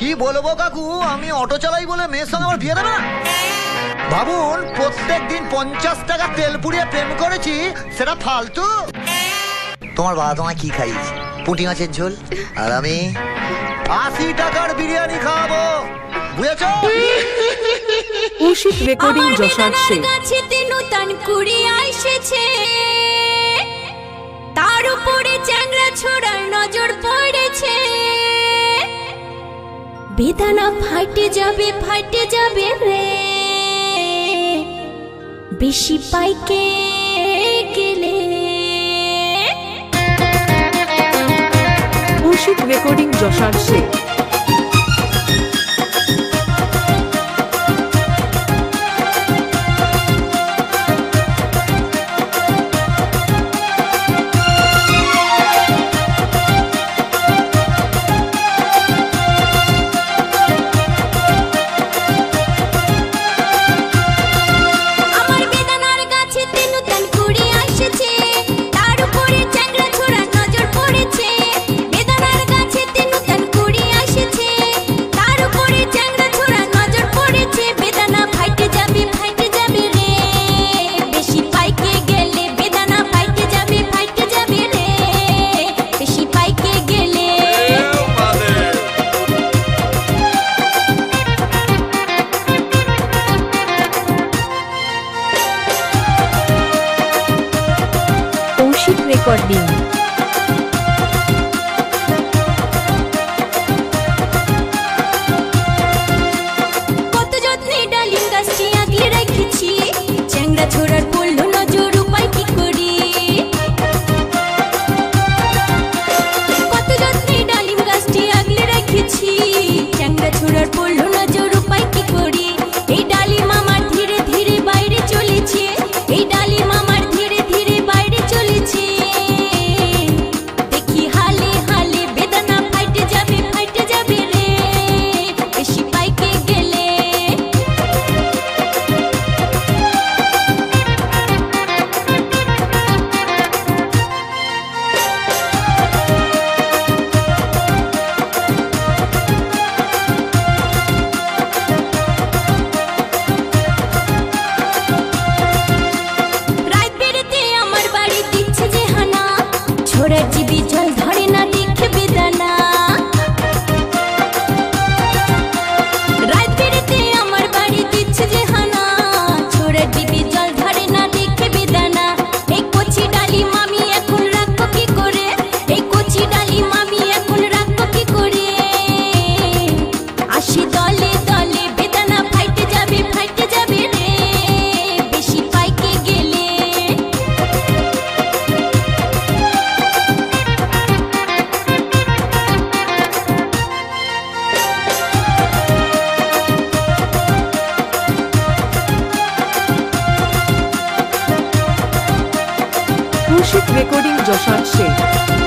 কি বলব কাকু? আমি অটো চালাই বলে মেয়ের সঙ্গে আমার বিয়ে দেবে না ভাবুন প্রত্যেক দিন পঞ্চাশ টাকা তেল পুড়িয়ে প্রেম করেছি সেটা ফালতু। তোমার বাবা তোমায় কি খাইয়েছে? পুঁটি মাছের ঝোল? আর আমি আশি টাকার বিরিয়ানি খাব বুঝেছ? রেকর্ডিং যশাদ সে বেদানা ফাইটে যাবে ফাইটে যাবে রে। বেশি পাইকে গেলে? মুর্শিদ রেকর্ডিং যশার শেখ। কান কুড়ি আসছে। กดดี রেকর্ডিং যশান শেখ